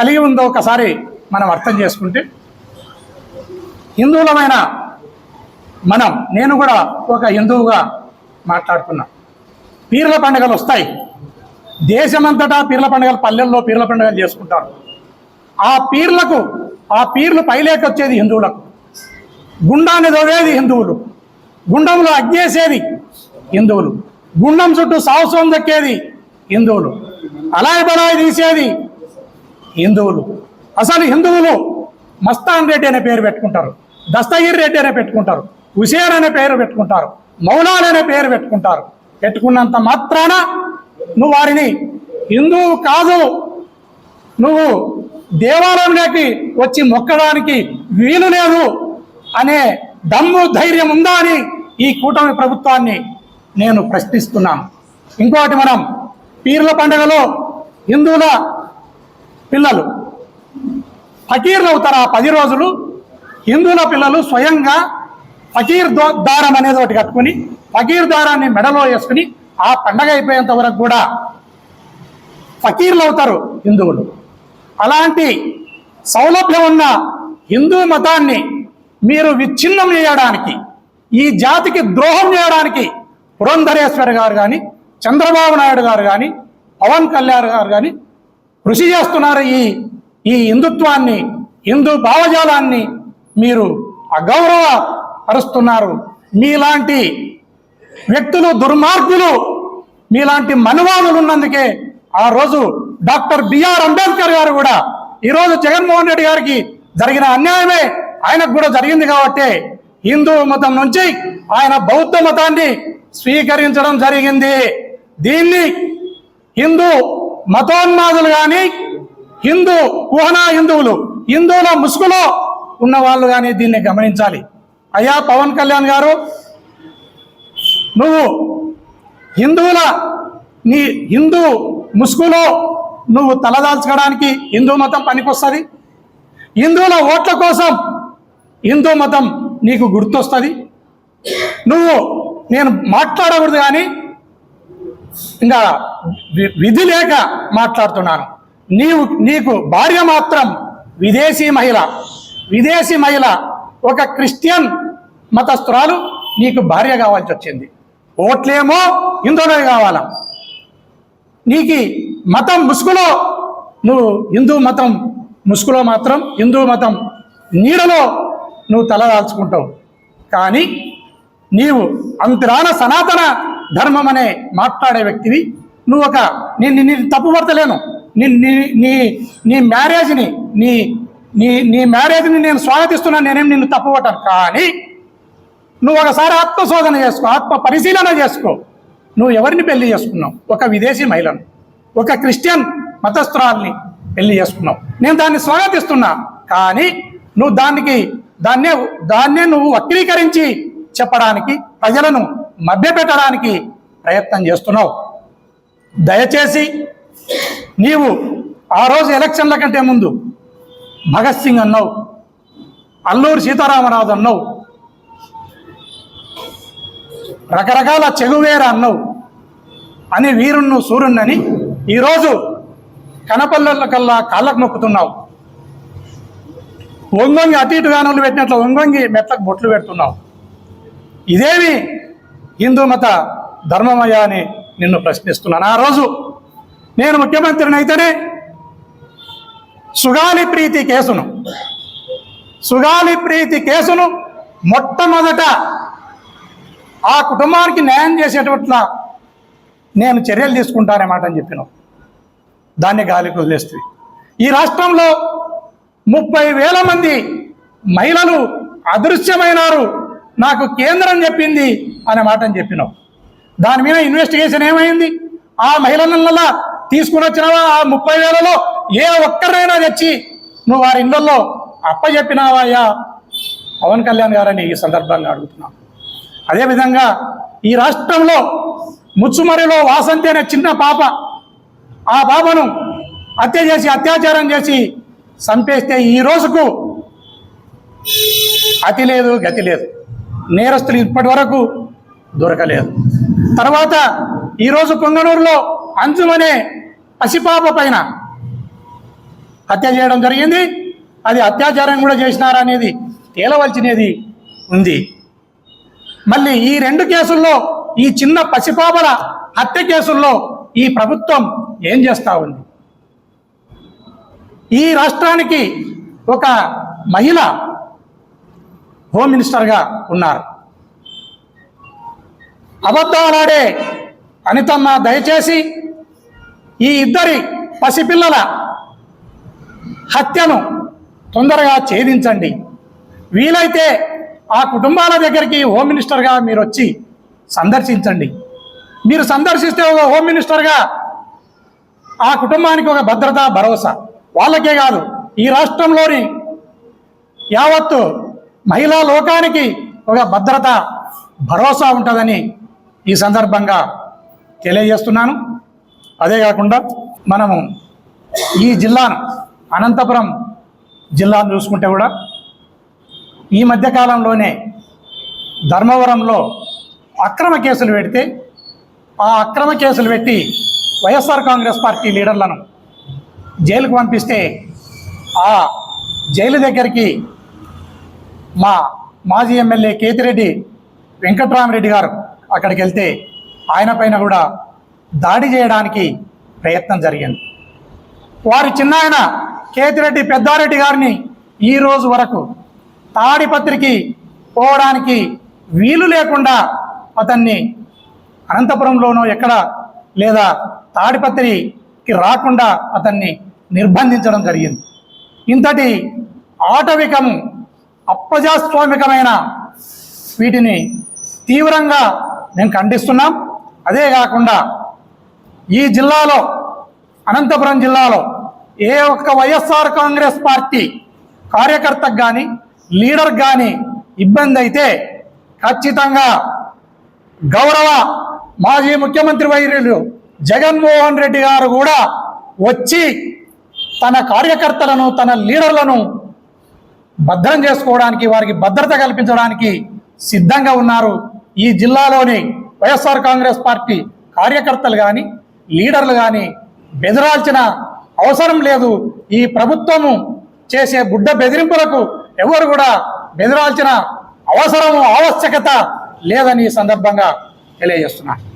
కలిగి ఉందో ఒకసారి మనం అర్థం చేసుకుంటే హిందువులమైన మనం నేను కూడా ఒక హిందువుగా మాట్లాడుతున్నా. పీర్ల పండుగలు వస్తాయి. దేశమంతటా పీర్ల పండుగలు పల్లెల్లో పీర్ల పండుగలు చేసుకుంటారు. ఆ పీర్లకు ఆ పీర్లు పైలేకొచ్చేది హిందువులకు. గుండాన్ని దొవేది హిందువులు. గుండంలో అగ్గేసేది హిందువులు. గుండం చుట్టూ సాహసం దక్కేది హిందువులు. అలాయ్ బలాయి తీసేది హిందువులు. అసలు హిందువులు మస్తాన్ రెడ్డి అనే పేరు పెట్టుకుంటారు దస్తగిరి రెడ్డి అనే పెట్టుకుంటారు హుషేర్ అనే పేరు పెట్టుకుంటారు మౌలాన్ అనే పేరు పెట్టుకుంటారు. పెట్టుకున్నంత మాత్రాన నువ్వు వారిని హిందువు కాదు నువ్వు దేవాలయంలోకి వచ్చి మొక్కడానికి వీలు లేదు అనే దమ్ము ధైర్యం ఉందా అని ఈ కూటమి ప్రభుత్వాన్ని నేను ప్రశ్నిస్తున్నాను. ఇంకోటి మనం పీర్ల పండుగలో హిందువుల పిల్లలు. ఫకీర్లు అవుతారు ఆ పది రోజులు. హిందువుల పిల్లలు స్వయంగా ఫకీర్ దో- దారం అనేది ఒకటి కట్టుకుని ఫకీర్ దారాన్ని మెడలో వేసుకుని ఆ పండగ అయిపోయేంత వరకు కూడా ఫకీర్లు అవుతారు హిందువులు. అలాంటి సౌలభ్యం ఉన్న హిందూ మతాన్ని మీరు విచ్ఛిన్నం చేయడానికి ఈ జాతికి ద్రోహం చేయడానికి పురంధరేశ్వర్ గారు కానీ చంద్రబాబు నాయుడు గారు కానీ పవన్ కళ్యాణ్ గారు కానీ కృషి చేస్తున్నారు ఈ ఈ హిందుత్వాన్ని హిందూ భావజాలాన్ని మీరు అగౌరవ పరుస్తున్నారు మీలాంటి వ్యక్తులు దుర్మార్గులు మీలాంటి మనువాదులు ఉన్నందుకే ఆ రోజు డాక్టర్ బిఆర్ అంబేద్కర్ గారు కూడా ఈరోజు జగన్మోహన్ రెడ్డి గారికి జరిగిన అన్యాయమే ఆయనకు కూడా జరిగింది కాబట్టి హిందూ మతం నుంచి ఆయన బౌద్ధ మతాన్ని స్వీకరించడం జరిగింది. దీన్ని హిందూ మతోన్మాదులు కానీ హిందూ కుహనా హిందువులు హిందువుల ముసుగులో ఉన్న వాళ్ళు కానీ దీన్ని గమనించాలి. అయ్యా పవన్ కళ్యాణ్ గారు నువ్వు హిందువుల నీ హిందూ ముసుగులో నువ్వు తలదాల్చుకోవడానికి హిందూ మతం పనికొస్తుంది. హిందువుల ఓట్ల కోసం హిందూ మతం నీకు గుర్తొస్తుంది. నువ్వు నేను మాట్లాడకూడదు కానీ ఇంకా విధి లేక మాట్లాడుతున్నాను. నీవు నీకు భార్య మాత్రం విదేశీ మహిళ. విదేశీ మహిళ ఒక క్రిస్టియన్ మతస్థురాలు నీకు భార్య కావాల్సి వచ్చింది. ఓట్లేమో హిందువులే కావాలా. నీకు మతం ముసుగులో నువ్వు హిందూ మతం ముసుగులో మాత్రం హిందూ మతం నీడలో నువ్వు తలదాల్చుకుంటావు కానీ నీవు అంతరాన సనాతన ధర్మం అనే మాట్లాడే వ్యక్తివి నువ్వు ఒక నేను నీ తప్పుపడతలేను నీ నీ నీ నీ మ్యారేజ్ని నీ నీ నీ మ్యారేజ్ని నేను స్వాగతిస్తున్నాను. నేనేం నిన్ను తప్పుపట్టాను కానీ నువ్వు ఒకసారి ఆత్మశోధన చేసుకో ఆత్మ పరిశీలన చేసుకో. నువ్వు ఎవరిని పెళ్ళి చేసుకున్నావు? ఒక విదేశీ మహిళను ఒక క్రిస్టియన్ మతస్థురాల్ని పెళ్ళి చేసుకున్నావు. నేను దాన్ని స్వాగతిస్తున్నా కానీ నువ్వు దానికి దాన్నే దాన్నే నువ్వు వక్రీకరించి చెప్పడానికి ప్రజలను మభ్యపెట్టడానికి ప్రయత్నం చేస్తున్నావు. దయచేసి నీవు ఆ రోజు ఎలక్షన్ల కంటే ముందు భగత్ సింగ్ అన్నావు అల్లూరి సీతారామరాజు అన్నావు రకరకాల చెగువేర అన్నావు అని వీరుణ్ణు సూర్యుణ్ణని ఈరోజు కనపల్లెల కల్లా కాళ్ళకు నొక్కుతున్నావు. ఒంగొంగి అటు ఇటు గానులు పెట్టినట్లు ఒంగొంగి మెట్లకు బొట్లు పెడుతున్నావు. ఇదేమి హిందూ మత ధర్మమయ్యా అని నిన్ను ప్రశ్నిస్తున్నాను. ఆ రోజు నేను ముఖ్యమంత్రిని అయితేనే సుగాలి ప్రీతి కేసును సుగాలి ప్రీతి కేసును మొట్టమొదట ఆ కుటుంబానికి న్యాయం చేసేటట్ల నేను చర్యలు తీసుకుంటానన్నమాట అని చెప్పిన. దాన్ని గాలికి వదిలేస్తే. ఈ రాష్ట్రంలో ముప్పై వేల మంది మహిళలు అదృశ్యమైనారు. నాకు కేంద్రం చెప్పింది అనే మాట అని చెప్పినావు దాని మీద ఇన్వెస్టిగేషన్ ఏమైంది? ఆ మహిళల తీసుకుని వచ్చినవా? ఆ ముప్పై వేలలో ఏ ఒక్కరైనా తెచ్చి నువ్వు వారి ఇళ్ళలో అప్పచెప్పినావా అయ్యా పవన్ కళ్యాణ్ గారని ఈ సందర్భంగా అడుగుతున్నాను అదేవిధంగా ఈ రాష్ట్రంలో ముచ్చుమరిలో వాసంతి అనే చిన్న పాప ఆ పాపను హత్య చేసి అత్యాచారం చేసి చంపేస్తే ఈ రోజుకు అతి లేదు గతి లేదు. నేరస్తులు ఇప్పటి వరకు దొరకలేదు. తర్వాత ఈరోజు పొంగనూరులో అంజుమనే పసిపాప పైన హత్య చేయడం జరిగింది. అది అత్యాచారం కూడా చేసినారా అనేది తేలవలసినది ఉంది. మళ్ళీ ఈ రెండు కేసుల్లో ఈ చిన్న పసిపాపల హత్య కేసుల్లో ఈ ప్రభుత్వం ఏం చేస్తూ ఉంది? ఈ రాష్ట్రానికి ఒక మహిళ హోమ్ మినిస్టర్గా ఉన్నారు. అబద్ధాలాడే అనితమ్మ దయచేసి ఈ ఇద్దరి పసిపిల్లల హత్యను తొందరగా ఛేదించండి. వీలైతే ఆ కుటుంబాల దగ్గరికి హోమ్ మినిస్టర్గా మీరు వచ్చి సందర్శించండి. మీరు సందర్శిస్తే ఒక హోమ్ మినిస్టర్గా ఆ కుటుంబానికి ఒక భద్రత భరోసా. వాళ్ళకే కాదు ఈ రాష్ట్రంలోని యావత్తు మహిళా లోకానికి ఒక భద్రత భరోసా ఉంటుందని ఈ సందర్భంగా తెలియజేస్తున్నాను. అదే కాకుండా మనము ఈ జిల్లాను అనంతపురం జిల్లాను చూసుకుంటే కూడా ఈ మధ్యకాలంలోనే ధర్మవరంలో అక్రమ కేసులు పెడితే ఆ అక్రమ కేసులు పెట్టి వైఎస్ఆర్ కాంగ్రెస్ పార్టీ లీడర్లను జైలుకు పంపిస్తే ఆ జైలు దగ్గరికి మా మాజీ ఎమ్మెల్యే కేతిరెడ్డి వెంకట్రామరెడ్డి గారు అక్కడికి వెళ్తే ఆయన పైన కూడా దాడి చేయడానికి ప్రయత్నం జరిగింది. వారి చిన్నాయన కేతిరెడ్డి పెద్దారెడ్డి గారిని ఈ రోజు వరకు తాడిపత్రికి పోవడానికి వీలు లేకుండా అతన్ని అనంతపురంలోనో ఎక్కడ లేదా తాడిపత్రికి రాకుండా అతన్ని నిర్బంధించడం జరిగింది. ఇంతటి ఆటవికము అప్రజాస్వామికమైన వీటిని తీవ్రంగా మేము ఖండిస్తున్నాం. అదే కాకుండా ఈ జిల్లాలో అనంతపురం జిల్లాలో ఏ ఒక్క వైఎస్ఆర్ కాంగ్రెస్ పార్టీ కార్యకర్తకు కానీ లీడర్ కానీ ఇబ్బంది అయితే ఖచ్చితంగా గౌరవ మాజీ ముఖ్యమంత్రి వైర్యులు జగన్మోహన్ రెడ్డి గారు కూడా వచ్చి తన కార్యకర్తలను తన లీడర్లను భద్రం చేసుకోవడానికి వారికి భద్రత కల్పించడానికి సిద్ధంగా ఉన్నారు. ఈ జిల్లాలోని వైఎస్ఆర్ కాంగ్రెస్ పార్టీ కార్యకర్తలు కానీ లీడర్లు కానీ బెదిరాల్సిన అవసరం లేదు. ఈ ప్రభుత్వము చేసే బుడ్డ బెదిరింపులకు ఎవరు కూడా బెదిరాల్సిన అవసరము ఆవశ్యకత లేదని ఈ సందర్భంగా తెలియజేస్తున్నారు